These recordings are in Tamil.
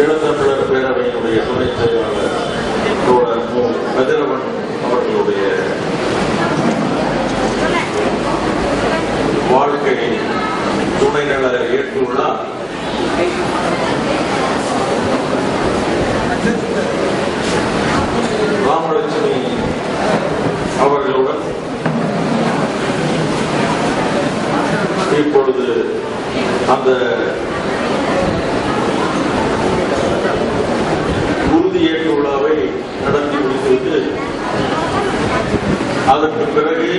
ஈழத்தமிழர் பேரவையினுடைய துணை செயலாளர் தோழர் மு. கதிரவன் அவர்களுடைய வாழ்க்கை துணை நல ஏற்றுள்ளார் ராமலட்சுமி அவர்களுடன் இப்பொழுது அந்த விழாவை நடத்தி முடித்துவிட்டு அதற்கு பிறகு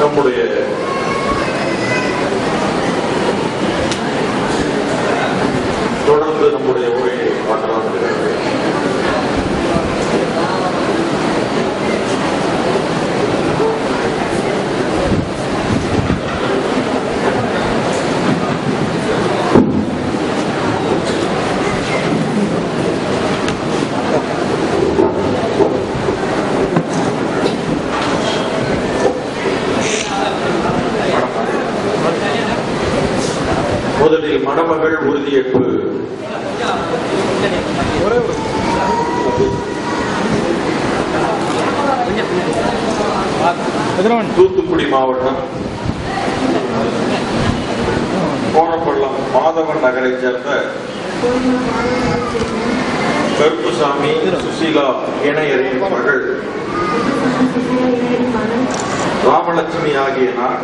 நம்முடைய தொடர்ந்து நம்முடைய உரையை மாற்றலாம் இருக்கிறது முதலில் மணமகள் உறுதியேற்பு தூத்துக்குடி மாவட்டம் கோணப்பள்ளம் மாதவன் நகரைச் சேர்ந்த கருப்புசாமி சுசீலா இணையரின் மகள். ராமலட்சுமி ஆகிய நான்.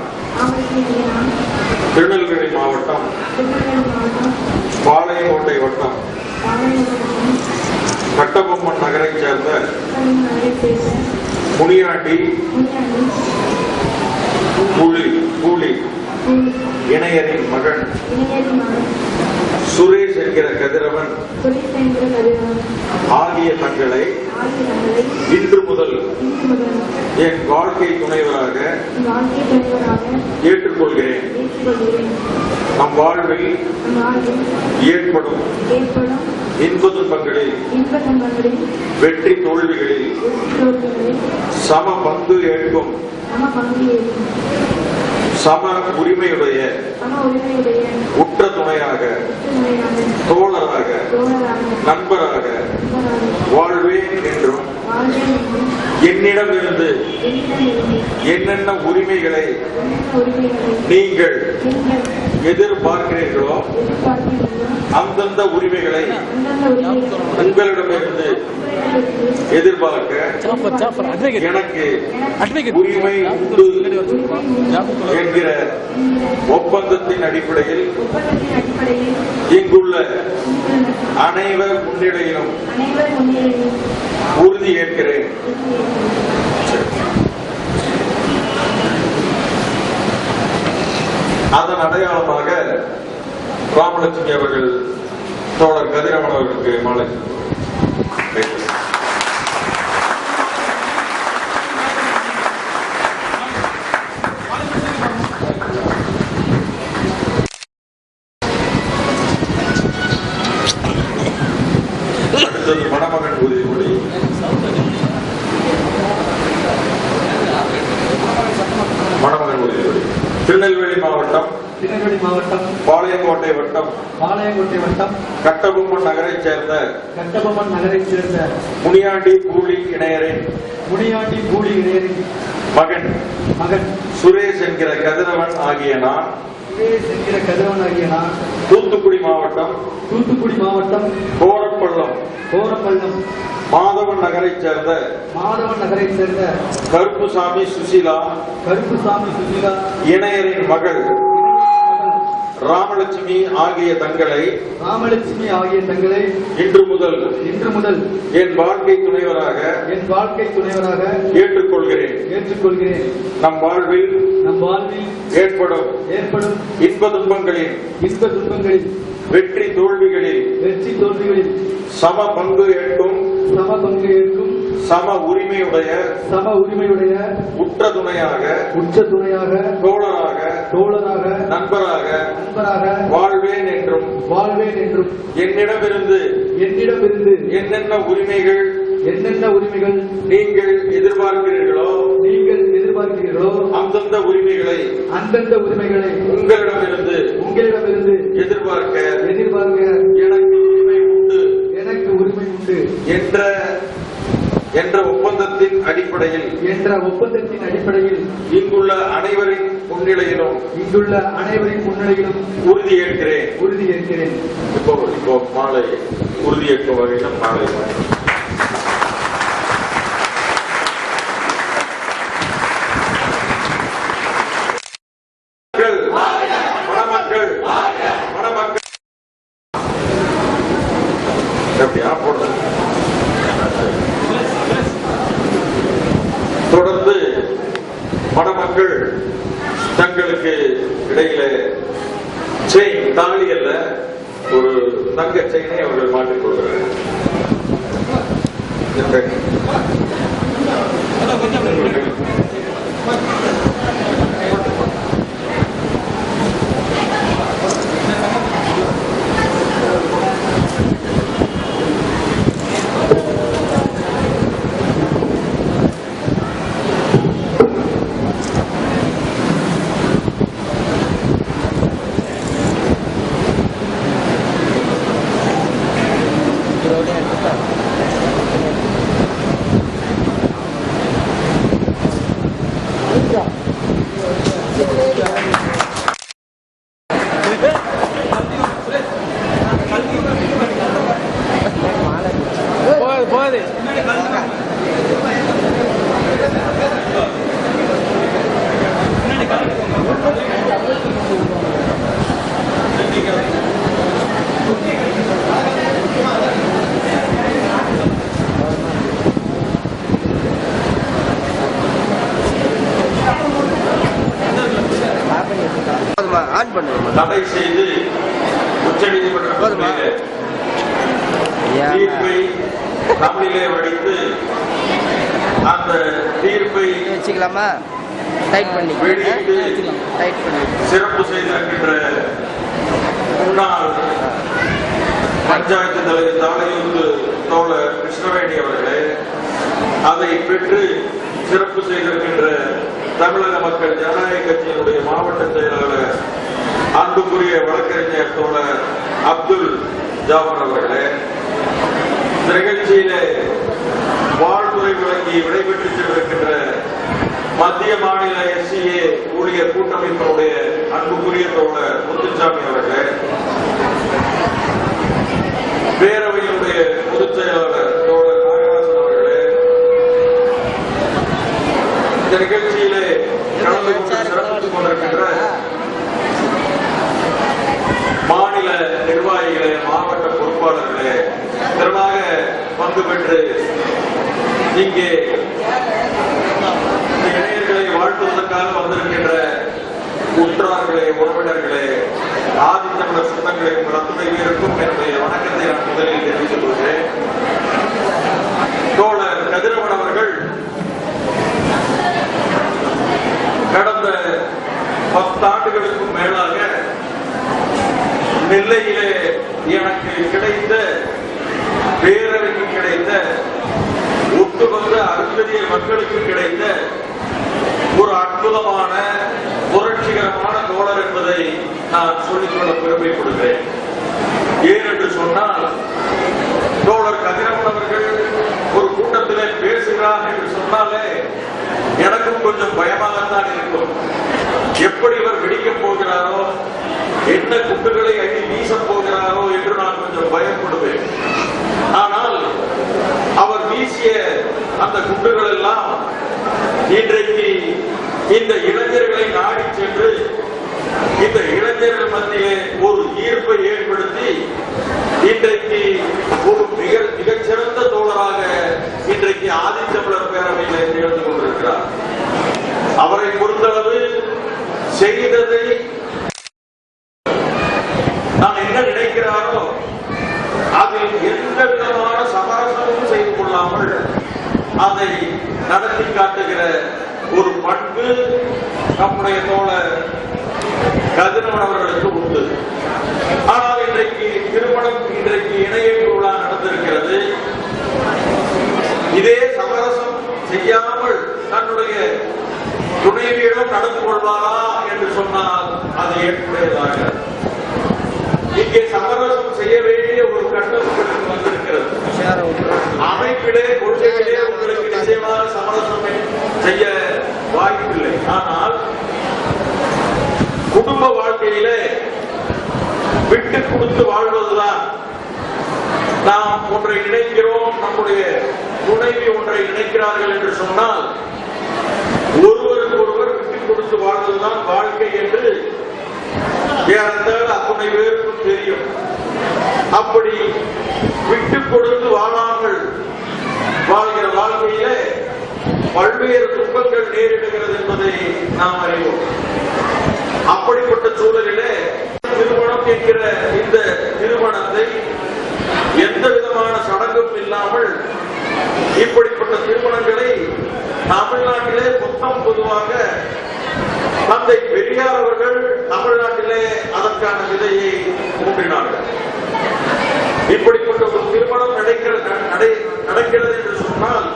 திருநெல்வேலி மாவட்டம். பாளையங்கோட்டை வட்டம். கட்டபொம்மன் நகரைச் சேர்ந்த முனியாண்டி. கூலி கூலி. இணையரின் மகன். சுரேஷ் என்கிற கதிரவன். ஆகிய தங்களை இன்று முதல் என் வாழ்க்கை துணைவராக ஏற்றுக்கொள்கிறேன். நம் வாழ்வில் ஏற்படும் இன்ப துன்பங்களில் வெற்றி தோல்விகளில் சம பங்கு ஏற்கும். சம உரிமையுடைய உற்ற துணையாக தோழராக நண்பராக வாழ்வேன் என்றும் என்னிடமிருந்து என்னென்ன உரிமைகளை நீங்கள் எதிர்பார்க்கிறீர்களோ அந்தந்த உரிமைகளை உங்களிடமிருந்து எதிர்பார்க்க எனக்கு உரிமை உண்டு என்கிற ஒப்பந்தத்தின் அடிப்படையில் இங்குள்ள அனைவர் முன்னிலையிலும் உறுதி ஏற்கிறேன். அதன் அடையாளமாக ராமலட்சுமி அவர்கள் தோழர் கதிரவன் அவர்களுக்கு மாலை வைக்கிறேன். அடுத்தது மணமகன் உறுதிமொழி மணமகன் உறுதிமொழி திருநெல்வேலி மாவட்டம் திருநெல்வேலி மாவட்டம் பாளையங்கோட்டை வட்டம் பாளையங்கோட்டை வட்டம் கட்டபொம்மன் நகரைச் சேர்ந்த கட்டபொம்மன் நகரைச் சேர்ந்த முனியாண்டி பூலி இணையரின் முனியாண்டி பூலி இடையரின் மகன். மகன். சுரேஷ் என்கிற கதிரவன் ஆகிய நான். சுரேஷ் என்கிற கதிரவன் ஆகிய நான். தூத்துக்குடி மாவட்டம். தூத்துக்குடி மாவட்டம். கோரப்பள்ளம். கோரப்பள்ளம். மாதவன் நகரைச் சேர்ந்த. மாதவன் நகரைச் சேர்ந்த கருப்புசாமி சுசீலா. கருப்புசாமி சுஜிலா இணையரின் மகள். ராமலட்சுமி ஆகிய தங்களை ராமலட்சுமி ஆகிய தங்களை இன்று முதல் இன்று முதல் என் வாழ்க்கை துணைவராக என் வாழ்க்கை துணைவராக ஏற்றுக்கொள்கிறேன். ஏற்றுக்கொள்கிறேன். நம் வாழ்வில் நம் வாழ்வில் ஏற்படும் ஏற்படும் இன்ப துன்பங்களில் இன்ப துன்பங்களில் வெற்றி தோல்விகளில் வெற்றி தோல்விகளில் சம பங்கு ஏற்கும் சம பங்கு ஏற்கும் சம உரிமையுடைய சம உரிமையுடைய உற்ற துணையாக உற்ற துணையாக தோழராக தோழராக நண்பராக நண்பராக வாழ்வேன் என்றும் வாழ்வேன் என்றும் என்னிடமிருந்து என்னிடமிருந்து என்னென்ன உரிமைகள் என்னென்ன உரிமைகள் நீங்கள் எதிர்பார்க்கிறீர்களோ நீங்கள் எதிர்பார்க்கிறீர்களோ அந்தந்த உரிமைகளை அந்தந்த உரிமைகளை உங்களிடமிருந்து உங்களிடமிருந்து எதிர்பார்க்க எதிர்பார்க்க எனக்கு உரிமை உண்டு எனக்கு உரிமை உண்டு என்ற அடிப்படையில் என்ற ஒப்பந்தத்தின் அடிப்படையில் இங்குள்ள அனைவரின் முன்னிலையிலும் இங்குள்ள அனைவரின் முன்னிலையிலும் உறுதியேற்கிறேன் உறுதியேற்கிறேன் இப்போ இப்போ மாலை உறுதியேற்கும் வகையில் மாலை மக்கள், மணமக்கள் மக்கள் தங்களுக்கு இடையில செயின் தாலி அல்ல ஒரு தங்க செயினை அவர்கள் மாட்டிக் கொள்கிறார்கள். போகுது உச்சநீதிமன்ற தீர்ப்பை தமிழிலே வடித்து அந்த தீர்ப்பை வச்சுக்கலாமா? டைட் பண்ணி. வெளியிட்டு டைட் பண்ணி. சிறப்பு செய்திருக்கின்ற முன்னாள் பஞ்சாயத்து தலைவர் தாளையூத்து தோழர் கிருஷ்ணவேணி அவர்களே அதை பெற்று சிறப்பு செய்திருக்கின்ற தமிழக மக்கள் ஜனநாயக கட்சியினுடைய மாவட்ட செயலாளர் அன்புக்குரிய வழக்கறிஞர் தோழர் அப்துல் ஜாஃபர் அவர்களே இந்த நிகழ்ச்சியிலே வாழ்த்துறை வழங்கி விடைபெற்று சென்றிருக்கின்ற மத்திய மாநில எஸ்சிஏ ஊழியர் கூட்டமைப்பினுடைய அன்புக்குரிய தோழர் முத்துச்சாமி அவர்களே பேரவையினுடைய பொதுச் செயலாளர் தோழர் நாகராசன் அவர்களே இந்த நிகழ்ச்சியிலே கலந்து கொண்டு சிறப்பித்துக் கொண்டிருக்கின்ற மாநில நிர்வாகிகளே மாவட்ட பொறுப்பாளர்களே திறனாக பங்கு பெற்று இங்கே இளைஞர்களை வாழ்த்துவதற்காக வந்திருக்கின்ற உற்றார்களே உறவினர்களே ஆதித்தமிழர் சொந்தங்களே உங்கள் அத்துணை என்னுடைய வணக்கத்தை நான் முதலில் தெரிவித்துக் கொள்கிறேன். தோழர் கதிரவன் அவர்கள் கடந்த பத்தாண்டுகளுக்கும் மேலாக நெல்லையிலே எனக்கு கிடைத்த பேரவைக்கு கிடைத்த ஒட்டுமொத்த அருந்ததிய மக்களுக்கு கிடைத்த ஒரு அற்புதமான புரட்சிகரமான தோழர் என்பதை நான் சொல்லிக்கொள்ள பெருமைப்படுகிறேன் ஏனென்று சொன்னால் தோழர் கதிரவன் அவர்கள் ஒரு கூட்டத்திலே பேசுகிறார் என்று சொன்னாலே எனக்கும் கொஞ்சம் பயமாகத்தான் இருக்கும். எப்படி இவர் வெடிக்கப் போகிறாரோ என்ன குண்டுகளை அடி வீசப் போகிறாரோ என்று நான் கொஞ்சம் பயப்படுவேன். ஆனால் அவர் வீசிய அந்த குண்டுகள் எல்லாம் இன்றைக்கு இந்த இளைஞர்களை நாடி சென்று இந்த இளைஞர்கள் மத்தியிலே ஒரு ஈர்ப்பை ஏற்படுத்தி இன்றைக்கு ஒரு மிக மிகச்சிறந்த தோழராக இன்றைக்கு ஆதித்தமிழர் பேரவையிலே திகழ்ந்து கொண்டிருக்கிறார் அவரை பொறுத்தளவு செய்ததை நான் என்ன நினைக்கிறாரோ அதில் எந்த விதமான சமரசமும் செய்து கொள்ளாமல் அதை நடத்தி காட்டுகிற ஒரு பண்பு நம்முடைய தோழர் கதிரவன் அவர்களுக்கு உண்டு ஆனால் இன்றைக்கு திருமணம் இன்றைக்கு இணையேற்று விழா நடந்திருக்கிறது இதே சமரசம் செய்யாமல் தன்னுடைய துணைவியிடம் நடந்து கொள்வாரா என்று சொன்னால் அது ஏற்புடையதாக இங்கே சமரசம் செய்ய வேண்டிய ஒரு கட்டம் உங்களுக்கு வந்திருக்கிறது அமைப்பிலே கொள்கையிலே உங்களுக்கு நிச்சயமாக சமரசம் செய்ய வாய்ப்பில்லை. ஆனால் குடும்ப வாழ்க்கையிலே விட்டு கொடுத்து வாழ்வதுதான் நாம் ஒன்றை நினைக்கிறோம் நம்முடைய துணைவி ஒன்றை நினைக்கிறார்கள் என்று சொன்னால் ஒருவருக்கு ஒருவர் விட்டு கொடுத்து வாழ்வதுதான் வாழ்க்கை என்று ஏறத்தாழ அத்தனை பேருக்கும் தெரியும். அப்படி விட்டு கொடுத்து வாழாமல் வாழ்கிற வாழ்க்கையிலே பல்வேறு துன்பங்கள் நேரிடுகிறது என்பதை நாம் அறிவோம். அப்படிப்பட்ட சூழலிலே திருமணம் என்கிற இந்த திருமணத்தை எந்த விதமான சடங்கும் இல்லாமல் இப்படிப்பட்ட திருமணங்களை தமிழ்நாட்டிலே மொத்தம் பொதுவாக தந்தை பெரியார் அவர்கள் தமிழ்நாட்டிலே அதற்கான விதையை ஊன்றினார்கள். இப்படிப்பட்ட ஒரு திருமணம் நடக்கிறது நடக்கிறது என்று சொன்னால்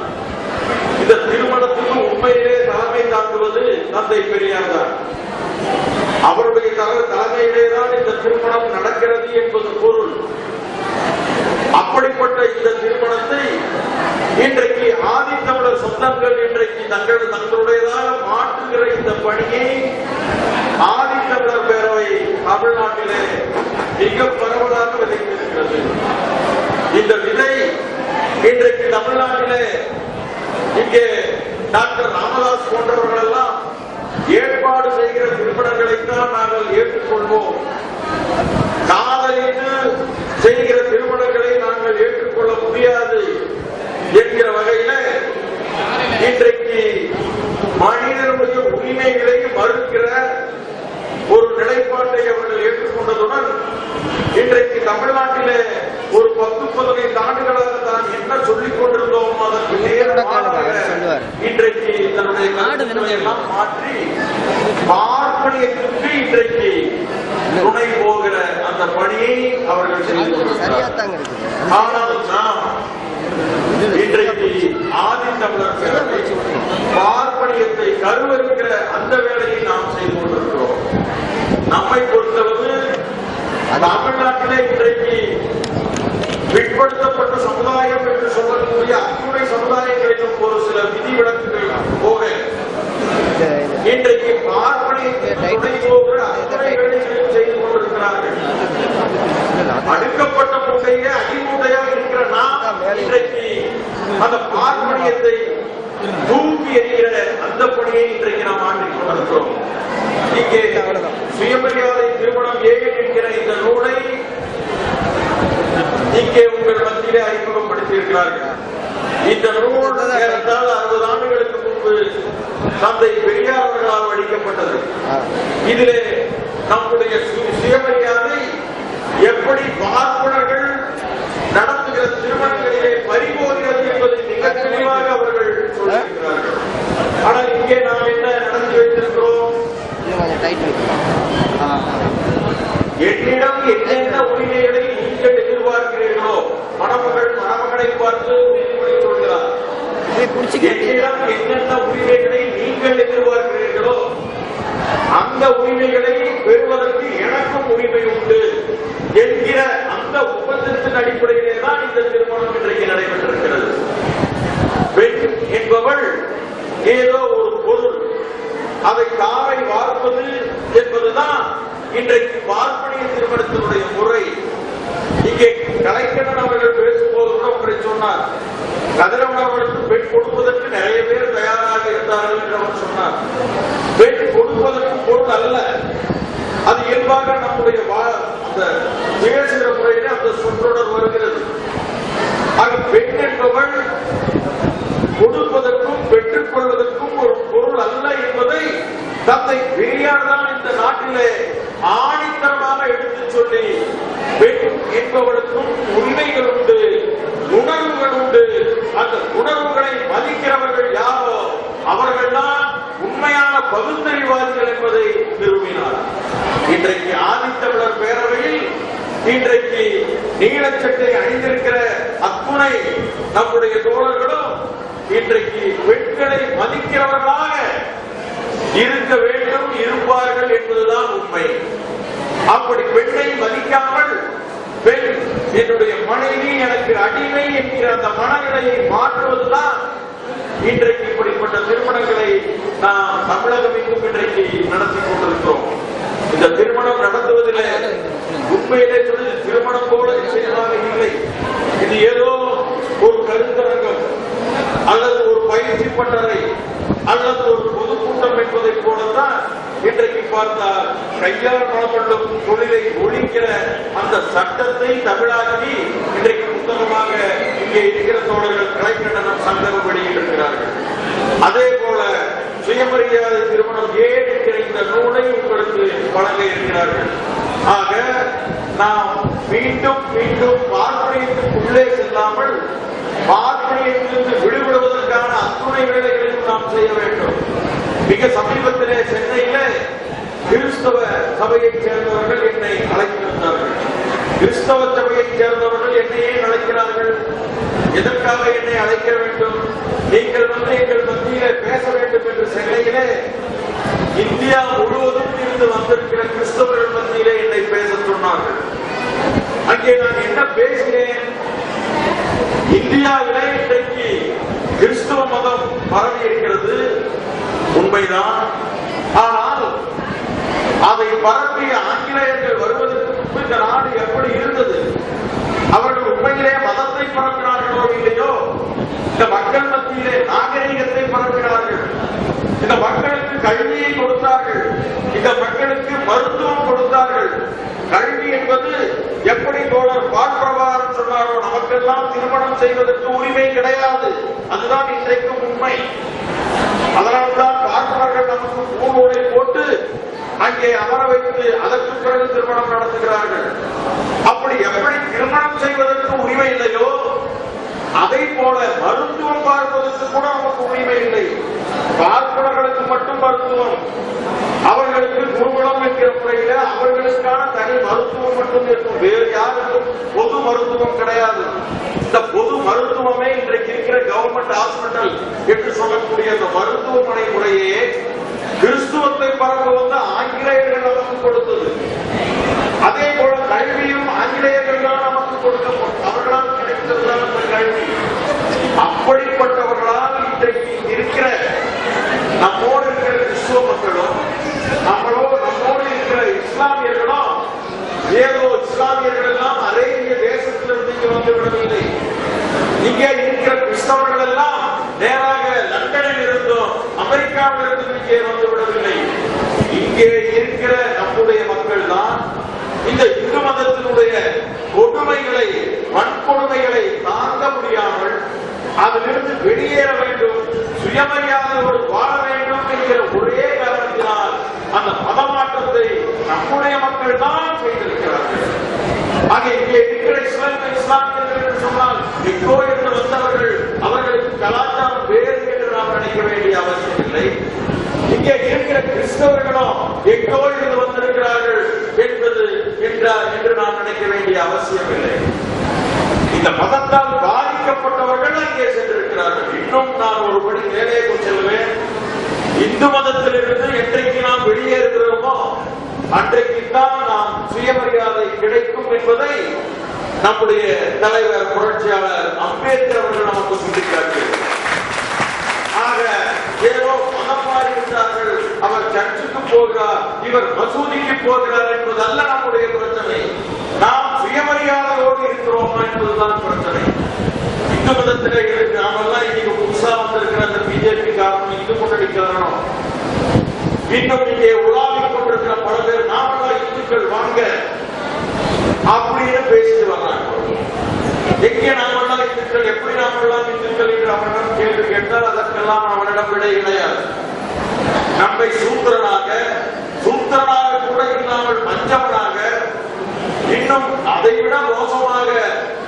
இந்த திருமணத்துக்கு உண்மையிலே தலைமை தாக்குவது தந்தை பெரியார் தான் அவருடைய தலைமையிலே தான் இந்த திருமணம் நடக்கிறது என்பது பொருள். அப்படிப்பட்ட இந்த திருமணத்தை இன்றைக்கு ஆதித்தமிழர் சொந்தங்கள் இன்றைக்கு தங்கள் தங்களுடையதாக மாற்றுகிற இந்த பணியை ஆதித்தமிழர் பேரவை தமிழ்நாட்டிலே மிக பரவலாக விதைத்திருக்கிறது. இந்த விதை இன்றைக்கு தமிழ்நாட்டிலே இங்கே டாக்டர் ராமதாஸ் போன்றவர்கள் எல்லாம் ஏற்பாடு செய்கிற திருமணங்களைத்தான் நாங்கள் ஏற்றுக்கொள்வோம் காதலித்து செய்கிற திருமணங்களை நாங்கள் ஏற்றுக்கொள்ள முடியாது என்கிற வகையில இன்றைக்கு மனிதனுடைய உரிமைகளை மறுக்கிற ஒரு நிலைப்பாட்டை அவர்கள் ஏற்றுக்கொண்டதுடன் இன்றைக்கு தமிழ்நாட்டிலே ஒரு பத்து பதினைந்து ஆண்டுகளாக தான் என்ன சொல்லிக் கொண்டிருந்தோம் அதற்கு நேரமாக சொல்லுவார். இன்றைக்கு தன்னுடைய நாடு கருத்துக்களை எல்லாம் மாற்றி பார்ப்பனியத்திற்கு இன்றைக்கு துணை போகிற அந்த பணியை அவர்கள் செய்து சரியா கொண்டிருக்கிறார்கள் தாங்க இருக்குது ஆனால் நாம் இன்றைக்கு ஆதித்தமிழர் பேரவை பார்ப்பனியத்தை கருவறுக்கிற அந்த வேலையை நாம் செய்து கொண்டிருக்கிறோம் நம்மை பொறுத்தளவு தமிழ்நாட்டிலே இன்றைக்கு பிற்படுத்தப்பட்ட சமுதாயம் என்று சொல்லக்கூடிய அத்துணை சமுதாயங்களிலும் ஒரு சில விதிவிலக்குகள் போக இன்றைக்கு பார்ப்பனியத்தை துணை போகிற அத்தனை செய்து கொண்டிருக்கிறார்கள். அடுக்கப்பட்ட முட்டையே அடிமுட்டையாக இருக்கிற நாம் இன்றைக்கு அந்த பார்ப்பனியத்தை தூக்கி எறிகிற அந்த பணியை இன்றைக்கு நாம் ஆண்டிக் கொண்டிருக்கிறோம். இங்கே சுயமரியாதை திருமணம் ஏன் என்கிற இந்த நூலை இங்கே உங்கள் மத்தியிலே அறிமுகப்படுத்தி இருக்கிறார்கள் இந்த நூல் ஏறத்தாழ அறுபது ஆண்டுகளுக்கு முன்பு தந்தை பெரியார் அவர்களால் அளிக்கப்பட்டது இதிலே நம்முடைய சுயமரியாதை எப்படி பார்ப்பனர்கள் நடத்துகிற திருமணங்களிலே பறிபோகிறது என்பதை மிக தெளிவாக அவர்கள் சொல்லியிருக்கிறார்கள் ஆனால் இங்கே நாம் என்ன நடத்தி வைத்திருக்கிறோம் இன்னும் கொஞ்சம் டைட் பண்ணிக்கலாம் ஆ என்னிடம் என்னென்ன உரிமைகளை நீங்கள் எதிர்பார்க்கிறீர்களோ மணமகள் மணமகனை பார்த்து உறுதிமொழி சொல்கிறார். என்னிடம் என்னென்ன உரிமைகளை நீங்கள் எதிர்பார்க்கிறீர்களோ அந்த உரிமைகளை பெறுவதற்கு எனக்கும் உரிமை உண்டு என்கிற அந்த ஒப்பந்தத்தின் அடிப்படையிலே தான் இந்த திருமணம் இன்றைக்கு நடைபெற்றிருக்கிறது. பெண் என்பவள் ஏதோ ஒரு பொருள். அதை காவை வார்ப்பது என்பதுதான் இன்றைக்கு பார்ப்பனிய திருமணத்தினுடைய முறை. இங்கே கலைக்கண்ணன் அவர்கள் பேசும்போது கூட ஒன்றை சொன்னார். கதிரவன் அவர்களுக்கு பெண் கொடுப்பதற்கு நிறைய பேர் தயாராக இருந்தார்கள் என்று அவர் சொன்னார். பெண் கொடுப்பதற்கு பொருள் அல்ல. அது இயல்பாக நம்முடைய அந்த பேசுகிற முறையிலே அந்த சொற்றொடர் வருகிறது. ஆக பெண் என்பவள் கொடுப்பதற்கும் பெற்றுக் கொள்வதற்கும் ஒரு பொருள் அல்ல என்பதை தந்தை பெரியார் தான் இந்த நாட்டிலே ஆணித்தரமாக எடுத்துச் சொல்லி பெண் என்பவளுக்கும் உண்மைகள் உண்டு உணர்வுகள் உண்டு. அந்த உணர்வுகளை மதிக்கிறவர்கள் யாரோ அவர்கள்தான் உண்மையான பகுத்தறிவாதிகள் என்பதை நிறுவினார் இன்றைக்கு ஆதித்தமிழர் பேரவையில் இன்றைக்கு நீலச்சட்டை அணிந்திருக்கிற அத்துணை நம்முடைய தோழர்களும் இன்றைக்கு பெண்களை மதிக்கிறவர்களாக இருக்க வேண்டும் இருப்பார்கள் என்பதுதான் உண்மை. அப்படி பெண்ணை மதிக்காமல் பெண் என்னுடைய மனைவி எனக்கு அடிமை என்கிற அந்த மனநிலையை மாற்றுவதுதான் இன்றைக்கு இப்படிப்பட்ட திருமணங்களை நாம் தமிழகம் எங்கும் இன்றைக்கு நடத்தி கொண்டிருக்கிறோம். இந்த திருமணம் நடத்துவதில் உண்மையிலே சொல்லி திருமணம் போல நிச்சயமாக இல்லை. இது ஏதோ ஒரு கருத்தரங்கம் அல்லது ஒரு பயிற்சி பட்டறை அல்லது ஒரு பொதுக்கூட்டம் என்பதை போலத்தான் பார்த்தால் கையால் புறப்படும் தொழிலை ஒழிக்கிற அந்த சட்டத்தை தமிழாக்கி இன்றைக்கு புத்தகமாக இங்கே இருக்கிற தோழர்கள் கலைக்கண்டனம் சங்கம் வெளியிட்டிருக்கிறார்கள். அதே போல சுயமரியாதை திருமணம் ஏன் என்கிற இந்த நூலை உங்களுக்கு வழங்க இருக்கிறார்கள்? ஆக நாம் மீண்டும் மீண்டும் பார்ப்பனையத்துக்குள்ளே செல்லாமல் பார்ப்பனையத்திலிருந்து விடுபடுவதற்கான அத்துணை வேலைகளையும் நாம் செய்ய வேண்டும். மிக சமீபத்திலே சென்னையில கிறிஸ்தவ சபையைச் சேர்ந்தவர்கள் என்னை அழைத்திருந்தார்கள். கிறிஸ்தவ சபையைச் சேர்ந்தவர்கள் என்னையே அழைக்கிறார்கள். எதற்காக என்னை அழைக்க வேண்டும்? நீங்கள் வந்து எங்கள் மத்தியிலே பேச வேண்டும் என்று சென்னையிலே இந்தியா முழுவதும் இருந்து வந்திருக்கிற கிறிஸ்தவர்கள் மத்தியிலே என்னை பேச சொன்னார்கள். அங்கே நான் என்ன பேசினேன்? இந்தியாவிலே இன்றைக்கு கிறிஸ்தவ மதம் பரவி இருக்கிறது. உண்மைதான். பரப்பிய ஆங்கிலேயர்கள் வருவதற்கு முன்பு இந்த நாடு எப்படி இருந்தது? அவர்கள் உண்மையிலே மதத்தை பரப்பினார்களோ இல்லையோ? இந்த மக்கள் மத்தியிலே நாகரீகத்தை பரப்பினார்கள். இந்த மக்களுக்கு கல்வியை கொடுத்தார்கள். இந்த மக்களுக்கு மருத்துவம் கொடுத்தார்கள். கல்வி என்பது எப்படி தோழர் பால்பிரபாரன் சொன்னாரோ நமக்கெல்லாம் திருமணம் செய்வதற்கு உரிமை கிடையாது. அதுதான் இன்றைக்கும் உண்மை. அதனால்தான் பார்ப்பவர்கள் நமக்கு பூநூலை போட்டு அங்கே அமர வைத்து அதற்கு பிறகு திருமணம் நடத்துகிறார்கள். அப்படி எப்படி திருமணம் செய்வதற்கு உரிமை இல்லையோ அதை போல மருத்துவம் பார்ப்பதற்கு கூட நமக்கு உரிமை இல்லை. பார்ப்பனர்களுக்கு மட்டும் மருத்துவம். அவர்களுக்கு குருகுலம் என்கிற முறையில அவர்களுக்கான தனி மருத்துவம் மட்டும் இருக்கும். வேறு யாருக்கும் பொது மருத்துவம் கிடையாது. இந்த பொது மருத்துவமே இன்றைக்கு இருக்கிற கவர்மெண்ட் ஹாஸ்பிட்டல் என்று சொல்லக்கூடிய அந்த மருத்துவமனை முறையே கிறிஸ்துவத்தை பரப்ப வந்து ஆங்கிலேயர்கள் நமக்கு கொடுத்தது. அதே போல கல்வியும் ஆங்கிலேயர்கள் தான் நமக்கு கொடுக்கப்படும். அவர்களால் கிடைத்ததுதான் அந்த கல்வி. அப்படிப்பட்டவர்களால் இன்றைக்கு இருக்கிற நம்மோடு இருக்கிற கிறிஸ்துவ மக்களும் நம்மளோடு நம்மோடு இருக்கிற இஸ்லாமியர்களும் ஏதோ இஸ்லாமியர்கள் எல்லாம் அரேபிய தேசத்திலிருந்து இங்கு வந்து விடவில்லை. இங்கே இருக்கிற கிறிஸ்தவர்கள் எல்லாம் நேராக அமெரிக்காவிலிருந்து இங்கே வந்து விடவில்லை இங்கே இருக்கிற நம்முடைய மக்கள் தான் இந்த இந்து மதத்தினுடைய கொடுமைகளை வன்கொடுமைகளை தாங்க முடியாமல் அதிலிருந்து வெளியேற வேண்டும் சுயமரியாதையோடு வாழ வேண்டும் என்கிற ஒரே காரணத்தினால் அந்த மதமாற்றத்தை நம்முடைய மக்கள் தான் செய்திருக்கிறார்கள். ஆக இங்கே இருக்கிற இஸ்லாமிய இஸ்லாமியர்கள் என்று சொன்னால் எங்கோ என்று வந்தவர்கள் அவர்களுக்கு கலாச்சாரம் வேறு என்று நாம் நினைக்க வேண்டிய அவசியம் இல்லை இங்கே இருக்கிற கிறிஸ்தவர்களும் எங்கோடு இருந்து வந்திருக்கிறார்கள் என்பது என்றார் என்று நாம் நினைக்க வேண்டிய அவசியம் இல்லை. இந்த மதத்தால் பாதிக்கப்பட்டவர்கள் அங்கே சென்றிருக்கிறார்கள். இன்னும் நான் ஒருபடி மேலே செல்வேன் இந்து மதத்திலிருந்து என்றைக்கு நாம் வெளியேறுகிறோமோ அன்றைக்குத்தான் நாம் சுயமரியாதை கிடைக்கும் என்பதை நம்முடைய தலைவர் புரட்சியாளர் அம்பேத்கர் அவர்கள் நமக்கு சுட்டிக்காட்டியிருக்கிறார். ஆக ஏதோ மதம் அவர் சர்ச்சுக்கு போகிறார். இவர் மசூதிக்கு போகிறார் என்பதல்ல நம்முடைய பிரச்சனை. நாம் சுயமரியாதையோடு இருக்கிறோமா என்பதுதான் பிரச்சனை. இந்து மதத்தில் இருக்கு நாமெல்லாம் இன்னைக்கு புதுசா வந்திருக்கிற அந்த பிஜேபி காரணம் இந்து முன்னணி காரணம். இன்னும் இங்கே உலாவிக் கொண்டிருக்கிற பல பேர் நாமெல்லாம் இந்துக்கள் வாங்க. அப்படின்னு பேசிட்டு வர்றாங்க. எங்கே நாமெல்லாம் இந்துக்கள் எப்படி நாமெல்லாம் இந்துக்கள் என்று அவனிடம் கேள்வி கேட்டால் அதற்கெல்லாம் அவனிடம் விடை கிடையாது. நம்மை சூத்திரனாக சூத்திரனாக கூட இல்லாமல் மஞ்சவனாக இன்னும் அதை விட மோசமாக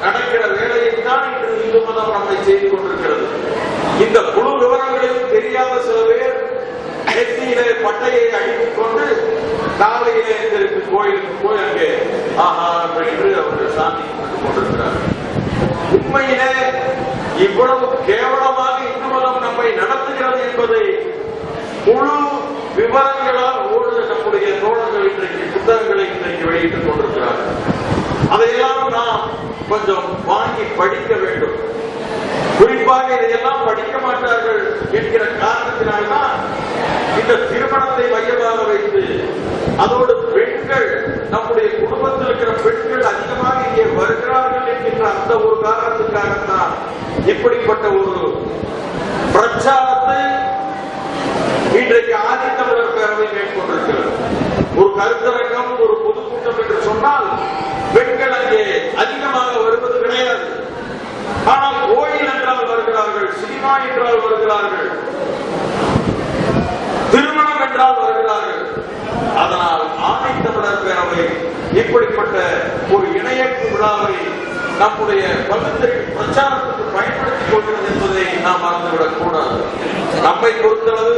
நடக்கிற வேலையை தான் இன்று இந்து மதம் நம்மை செய்து கொண்டிருக்கிறது. இந்த குழு விவரங்களையும் தெரியாத சில பேர் நெத்தியிலே பட்டையை அடித்துக் கொண்டு காலையிலே இதற்கு கோயிலுக்கு போய் அங்கே ஆஹா என்று அவர்கள் சாமி கும்பிட்டுக் கொண்டிருக்கிறார்கள். உண்மையிலே இவ்வளவு கேவலமாக இந்து மதம் நம்மை நடத்துகிறது என்பதை முழு விவாதங்களால் ஓடுகிற நம்முடைய தோழர்கள் இன்றைக்கு புத்தகங்களை இன்றைக்கு வெளியிட்டுக் கொண்டிருக்கிறார்கள். அதையெல்லாம் நாம் கொஞ்சம் வாங்கி படிக்க வேண்டும். குறிப்பாக இதையெல்லாம் படிக்க மாட்டார்கள் என்கிற காரணத்தினால்தான் இந்த திருமணத்தை மையமாக வைத்து அதோடு பெண்கள் நம்முடைய குடும்பத்தில் இருக்கிற பெண்கள் அதிகமாக இங்கே வருகிறார்கள் என்கின்ற அந்த ஒரு காரணத்துக்காகத்தான் இப்படிப்பட்ட ஒரு பிரச்சாரத்தை இன்றைக்கு ஆதிக்கம் பேரவை மேற்கொண்டிருக்கிறது ஒரு கருத்தரங்கம் ஒரு பொதுக்கூட்டம் என்று சொன்னால் பெண்கள் அங்கே அதிகமாக வருவது கிடையாது. ஆனால் கோயில் என்றால் வருகிறார்கள் சினிமா என்றால் வருகிறார்கள் திருமணம் என்றால் வருகிறார்கள். அதனால் ஆணை தமிழர் பேரவை இப்படிப்பட்ட ஒரு இணையப்பு விழாவை நம்முடைய பகுத்தறிவு பிரச்சாரத்துக்கு பயன்படுத்திக் கொள்கிறது என்பதை நாம் மறந்துவிடக் கூடாது நம்மை பொறுத்தளவு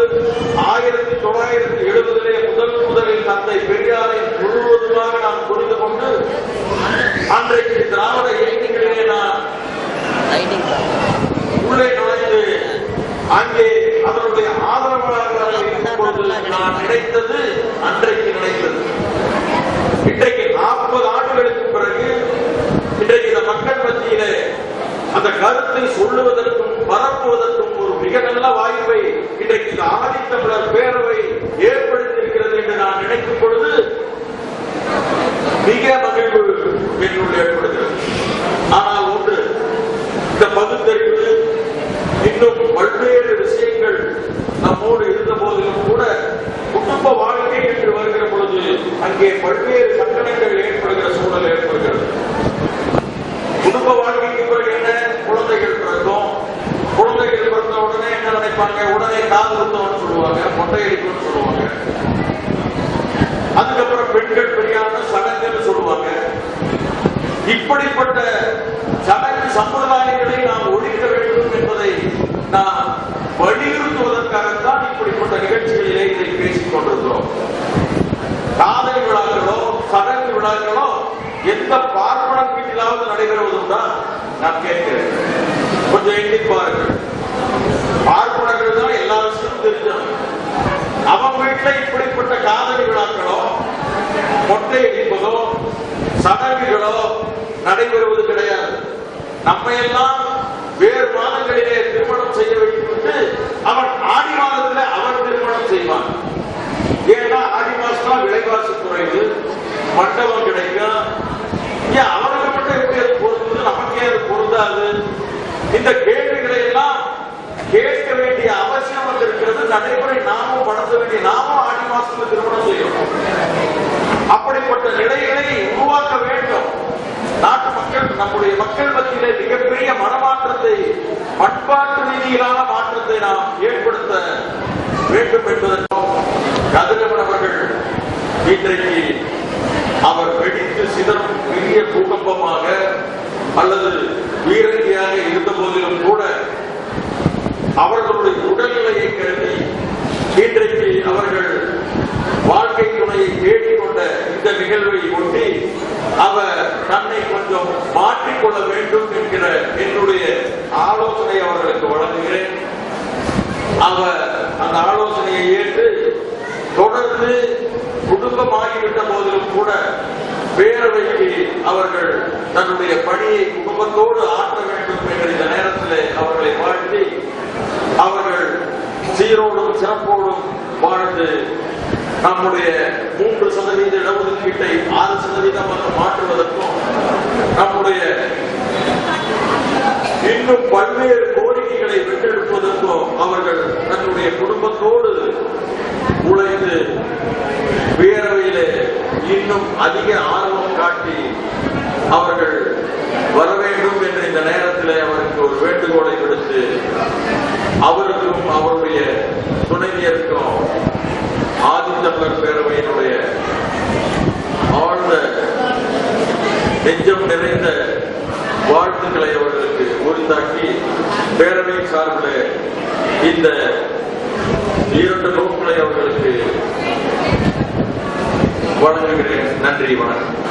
ஆயிரத்தி தொள்ளாயிரத்தி எழுபதிலே முதல் முதலில் தந்தை பெரியாரை முழுவதுமாக நாம் புரிந்து கொண்டு அன்றைக்கு திராவிட இயக்கங்களிலே நான் உள்ளே நுழைந்து அங்கே அவருடைய ஆதரவாளர்களாக இருக்கும்போது நான் நினைத்தது அன்றைக்கு நினைத்தது இன்றைக்கு நாற்பது ஆண்டுகளுக்கு பிறகு இன்றைக்கு இந்த மக்கள் மத்தியிலே அந்த கருத்தை சொல்லுவதற்கும் பரப்புவதற்கும் ஒரு மிக நல்ல வாய்ப்பை இன்றைக்கு இந்த ஆதித்தமிழர் பேரவை ஏற்படுத்தியிருக்கிறது என்று நான் நினைக்கும் பொழுது மிக மகிழ்வு என்னுள் ஏற்படுகிறது. ஆனால் ஒன்று இந்த பகுத்தறிவு இன்னும் பல்வேறு விஷயங்கள் நம்மோடு இருந்த போதிலும் கூட குடும்ப வாழ்க்கை என்று வருகிற பொழுது அங்கே பல்வேறு சங்கடங்கள் ஏற்படுகிற சூழல் ஏற்படுகிறது. குடும்ப வாழ்க்கை பிறகு என்ன குழந்தைகள் பிறக்கும் குழந்தைகள் பிறந்த உடனே என்ன நினைப்பாங்க உடனே கால் குத்தம்னு சொல்லுவாங்க மொட்டை அடிக்கணும்னு சொல்லுவாங்க. அதுக்கப்புறம் பெண்கள் பெரியான சடங்குன்னு சொல்லுவாங்க. இப்படிப்பட்ட சடங்கு சம்பிரதாயங்களை நாம் ஒழிக்க வேண்டும் என்பதை நாம் வலியுறுத்துவதற்காகத்தான் இப்படிப்பட்ட நிகழ்ச்சிகளிலே இதை பேசிக் கொண்டிருக்கிறோம். காதல் விழாக்களோ சடங்கு விழாக்களோ எந்த பார்ப்பன வீட்டிலாவது தான் நான் கேட்கிறேன். கொஞ்சம் எண்ணி பாருங்கள் பார்ப்பனர்கள் தான் எல்லா விஷயமும் தெரிஞ்சவங்க அவன் வீட்டுல இப்படிப்பட்ட காதலி விழாக்களோ மொட்டை அடிப்பதோ சடங்குகளோ நடைபெறுவது கிடையாது. நம்ம எல்லாம் வேறு மாதங்களிலே திருமணம் செய்ய வைத்துவிட்டு அவன் ஆடி மாதத்தில் அவன் திருமணம் செய்வான் ஏன்னா ஆடி மாசம் விலைவாசி குறைவு மண்டபம் கிடைக்கும் ஏன் அவனுக்கு மட்டும் எப்படி அது பொருந்தது நமக்கே அது பொருந்தாது இந்த கேள்விகளை எல்லாம் கேட்க வேண்டிய அவசியம் வந்திருக்கிறது நடைமுறை நாமும் வளர்த்த வேண்டிய நாமும் ஆடி மாசத்துல திருமணம் செய்யணும் அப்படிப்பட்ட நிலைகளை உருவாக்க வேண்டும் நாட்டு மக்கள் நம்முடைய மக்கள் மத்தியிலே மிகப்பெரிய மனமாற்றத்தை பண்பாட்டு ரீதியிலான மாற்றத்தை நாம் ஏற்படுத்த வேண்டும் என்பதற்கும் கதிரவன் அவர்கள் இன்றைக்கு அவர் வெடித்து சிதறும் பெரிய பூகம்பமாக அல்லது வீரங்கியாக இருந்த போதிலும் கூட அவர்களுடைய உடல்நிலையை கருதி இன்றைக்கு அவர்கள் வாழ்க்கை துணையை தேடிக்கொண்ட இந்த நிகழ்வை ஒட்டி அவர் தன்னை கொஞ்சம் மாற்றிக்கொள்ள வேண்டும் என்கிற என்னுடைய ஆலோசனை அவர்களுக்கு வழங்குகிறேன். அவர் அந்த ஆலோசனையை ஏற்று தொடர்ந்து குடும்பமாகிவிட்ட போதிலும் கூட பேரவைக்கு அவர்கள் தன்னுடைய பணியை குடும்பத்தோடு ஆற்ற வேண்டும் என்ற இந்த நேரத்தில் அவர்களை வாழ்த்தி அவர்கள் சீரோடும் சிறப்போடும் வாழ்ந்து நம்முடைய மூன்று சதவீத இடஒதுக்கீட்டை ஆறு சதவீதமாக மாற்றுவதற்கும் நம்முடைய இன்னும் பல்வேறு கோரிக்கைகளை வென்றெடுப்பதற்கும் அவர்கள் தன்னுடைய குடும்பத்தோடு உழைத்து பேரவையிலே இன்னும் அதிக ஆர்வம் காட்டி அவர்கள் வர வேண்டும் என்ற இந்த நேரத்திலே அவருக்கு ஒரு வேண்டுகோளை விடுத்து அவருக்கும் அவருடைய துணைவியருக்கும் ஆதித்தமிழர் பேரவையினுடைய ஆழ்ந்த நெஞ்சம் நிறைந்த வாழ்த்துக்களை அவர்களுக்கு உரித்தாக்கி பேரவை சார்பில் இந்த இரண்டு நோக்களை அவர்களுக்கு வழங்குகிறேன். நன்றி வணக்கம்.